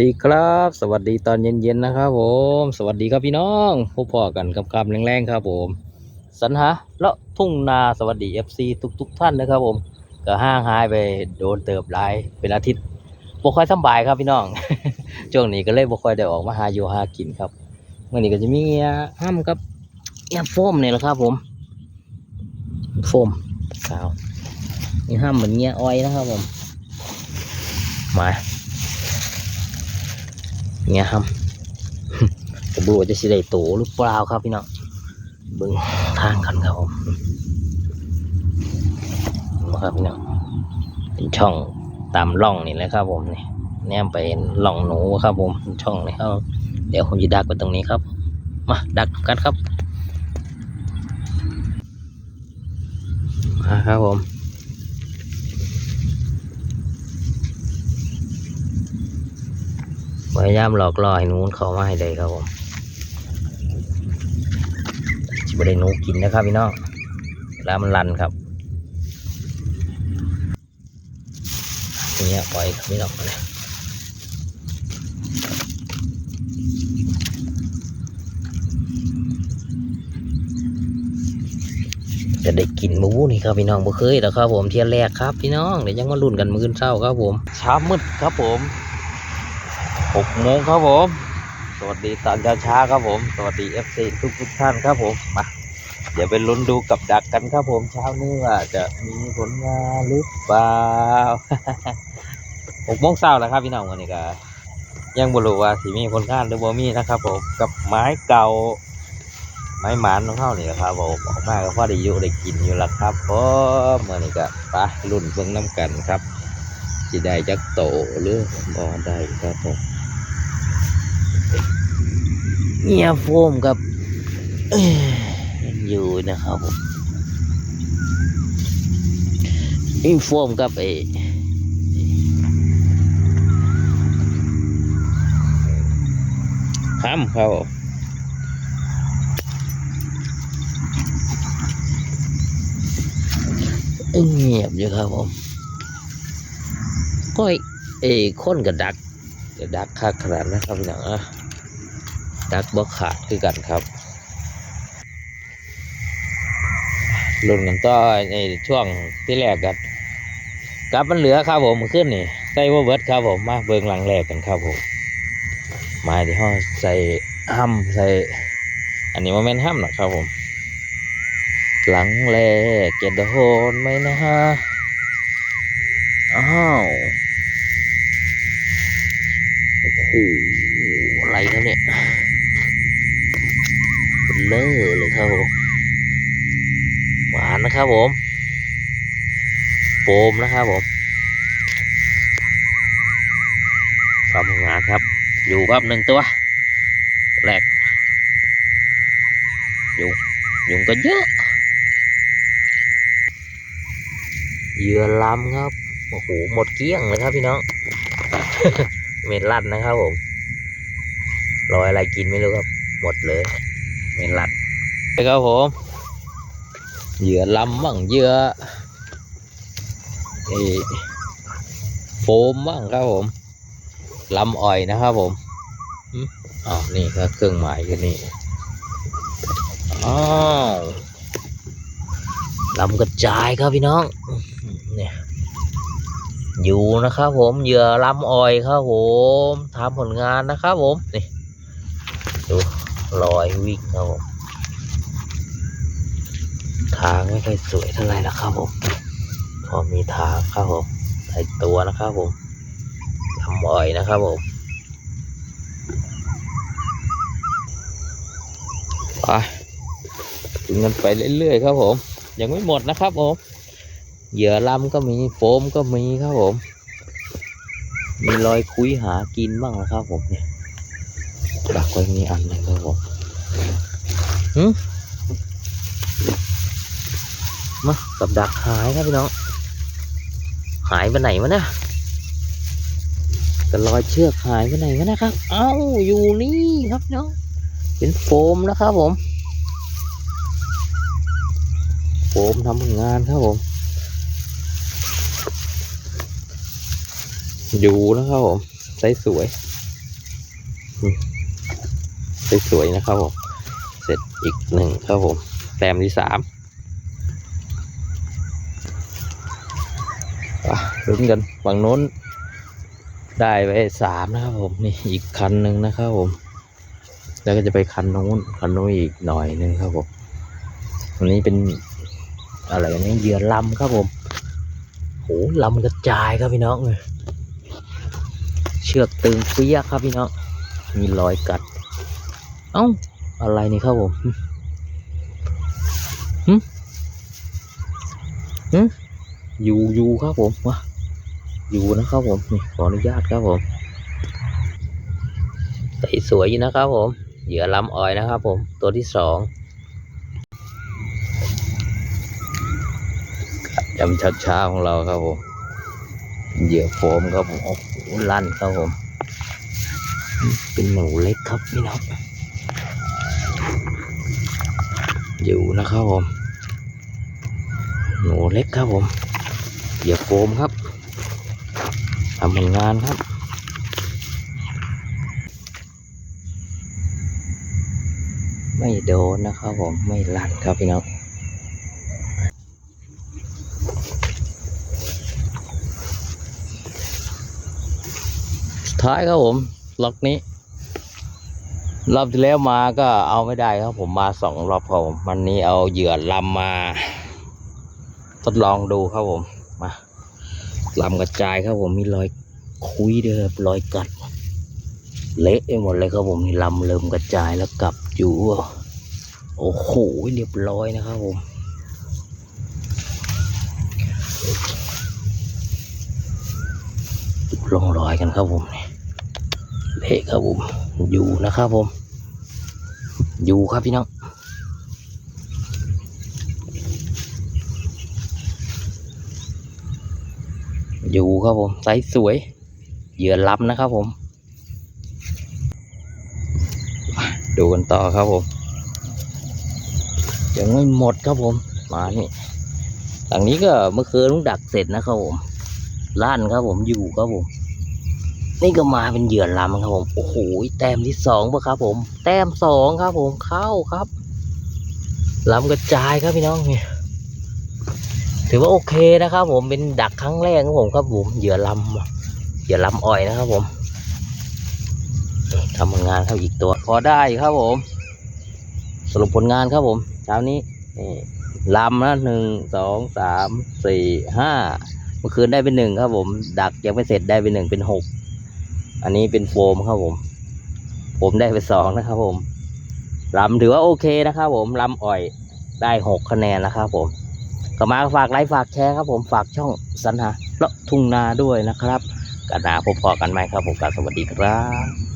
ดีครับ สวัสดีตอนเย็นๆนะครับ ผม สวัสดีครับพี่น้องพบพอกันกับคำแรงๆครับผมสันหาเลาะทุ่งนาสวัสดี FC ทุกๆ ท่านนะครับ ผมก็ห้างหายไปโดนเติบหลายเป็นอาทิตย์บ่ค่อยสบายครับพี่น้องช่วงนี้ก็เลยบ่ค่อยได้ออกมาหาอยู่หากินครับเมื่อนี้ก็จะมีห้ามกับเงียโฟมเนี่ยแหละครับ ผม โฟมสาวนี่ห้ามเหมือนเงี้ยอ้อยนะครับ ผมมา เนี่ยครับจะบูว่าจะสิได้โตหรือเปล่าครับพี่น้องเบิ่งทางกันครับผมมาครับพี่น้องเป็นช่องตามร่องนี่แหละครับ ผมนี่แนมไปร่องหนูครับ ผมช่องนี่ครับ เดี๋ยวผมจะดักไปตรงนี้ครับ มาดักกันครับมาครับผม พยายามหลอกล่อให้นูนเข้ามาให้ได้ครับผมจะไม่ได้นูกินนะครับพี่น้องแล้วมันรันครับนี้ปล่อยครับพี่น้องนะจะได้กินหมูนี่ครับพี่น้องบ่เคยแล้วครับผมเที่ยแรกครับพี่น้องเดี๋ยวยังมาลุ้นกันมื้อเช้าครับผมเช้ามืดครับผม หกโมงครับผม สวัสดีตอนเช้าครับผม สวัสดีเอฟซีทุกทุกท่านครับผม มา เดี๋ยวไปลุ้นดูกับดักกันครับผมเช้านี้ว่าจะมีผลงานหรือเปล่าหกโมงเช้าแล้วครับพี่น้องวันนี้ก็ยังบรู้ว่าสิมีผลงานหรือบ่มีนะครับผม กับไม้เก่า ไม้หมานของเขานี่แหละครับผมออกมาก็พอได้อยู่ได้กินอยู่ละครับผมเมื่อนี้ก็ไปลุ้นเบิ่งน้ำกันครับสิได้จักโตหรือบ่ได้ครับผม เงียโฟมกับอยู่นะครับผมนี่โฟมกับเอห้ำครับเงียบอยู่ครับผมก็เอ้คนกับดักกับดักคักขนาดนะครับพี่น้องอะ ดักบ่ขาดคือกันครับลุ่นกันต่อในช่วงที่แรกกันกลับมันเหลือครับผมมาขึ้นนี่ใส่ว่าเบิร์ดครับผมมาเบิงหลังแรกกันครับผมมาที่ห้อใส่ห้ำใส่ อันนี้ว่าแม่นห้ำหรอกครับผม หลังแรกเกตโฮนไหมนะฮะอ้าวโอ้โหอะไรครับเนี่ย เลอเลยครับผมหวานนะครับผมโฟมนะครับผมทำงานครับ อยู่ครับหนึ่งตัวแรกยุงยุงก็เยอะเหยื่อลำครับโอ้โหหมดเกลี้ยงเลยครับพี่น้อง เม็ดลั่นนะครับผมรอยอะไรกินไม่รู้ครับ หมดเลย ไม่รัดครับผมเหยื่อลำบ้างเหยื่อะโฟมบ้างครับผมลำอ่อยนะครับผมอ๋อนี่ก็เครื่องหมายอยู่นี่อ้าวลำกระจายครับพี่น้องเนี่ยอยู่นะครับผมเหยื่อลำอ่อยครับผมทำผลงานนะครับผมนี่ดู รอยวิ่งครับผมทางไม่ค่อยสวยเท่าไหร่แล้วครับผมพอมีทางครับผมใส่ตัวนะครับผมทำอ่อยนะครับผมไปถึงกันไปเรื่อยๆครับผม ยังไม่หมดนะครับผมเหยื่อลำก็มีโฟมก็มีครับผม มีรอยคุยหากินบ้างนะครับผมเนี่ย ดักไว้นี่อันหนึงครับผมหืมมากับดักหายครับพี่น้อง หายไปไหนวะเนี่ยกับรอยเชือกหายไปไหนวะนะครับ เอ้า อยู่นี่ครับพี่น้อง เป็นโฟมนะครับผม โฟมทำผลงานครับผม อยู่นะครับผม ใสสวยอืม สวยๆนะครับผมเสร็จอีกหนึ่งครับผมแต้มที่สามลุ้นกันฝั่งโน้น ได้ไปสามนะครับผมนี่อีกคันหนึ่งนะครับผม แล้วก็จะไปคันโน้นคันโน้นอีกหน่อยหนึ่งครับผมอันนี้เป็นอะไรนี่เหยื่อลำครับผมโหลำกระจายครับพี่น้องเลยเชือกตึงเปี้ยครับพี่น้องมีรอยกัด เอ้า อะไรนี่ครับผมหึหึหึอยู่อยู่ครับผมวะอยู่นะครับผมนี่ขออนุญาตครับผมใส่สวยอยู่นะครับผม เหยื่อลำออยนะครับผม ตัวที่สองยำชัดช้าๆของเราครับผม เหยื่อโฟมครับผม โอ้โหลั่นครับผม เป็นหนูเล็กครับพี่น้อง อยู่นะครับผม หนูเล็กครับผม เหยื่อโฟมครับทำผลงานครับ ไม่โดนนะครับผม ไม่ลั่นครับพี่น้องสุดท้ายครับผมล็อกนี้ รอบที่แล้วมาก็เอาไม่ได้ครับผมมาสองรอบครับผมวันนี้เอาเหยื่อลำมา ทดลองดูครับผมมาลำกระจายครับผมมีรอยคุยด้วยครับรอยกัด เละไปหมดเลยครับผมนี่ลำเริ่มกระจายแล้วกลับอยู่โอ้โหเรียบร้อยนะครับผมลงรอยกันครับผมเละครับผม อยู่นะครับผม อยู่ครับพี่น้องอยู่ครับผมไซส์สวย เหยื่อล้ำนะครับผม ดูกันต่อครับผม ยังไม่หมดครับผม มานี่หลังนี้ก็เมื่อคืนเพิ่งดักเสร็จนะครับผม ล้านครับผมอยู่ครับผม นี่ก็มาเป็นเหยื่อลำครับผม โอ้โห แต้มที่สองปะครับผม แต้มสองครับผม เข้าครับลำกระจายครับพี่น้องเนี่ยถือว่าโอเคนะครับผม เป็นดักครั้งแรกครับผมครับผม เหยื่อลำเหยื่อลำอ่อยนะครับผมทำผลงานครับอีกตัว พอได้ครับผม สรุปผลงานครับผม เช้านี้นี่ลำนะหนึ่งสองสามสี่ห้าเมื่อคืนได้เป็นหนึ่งครับผม ดักยังไม่เสร็จได้เป็นหนึ่งเป็นหก อันนี้เป็นโฟมครับผม ผมได้ไปสองนะครับผมลำถือว่าโอเคนะครับผมลำอ่อยได้หกคะแนนนะครับผมก็มาฝากไลค์ฝากแชร์ครับผมฝากช่องสันหาเลาะทุ่งนาด้วยนะครับกันนาพบพอกันไหมครับผมกาบสวัสดีครับ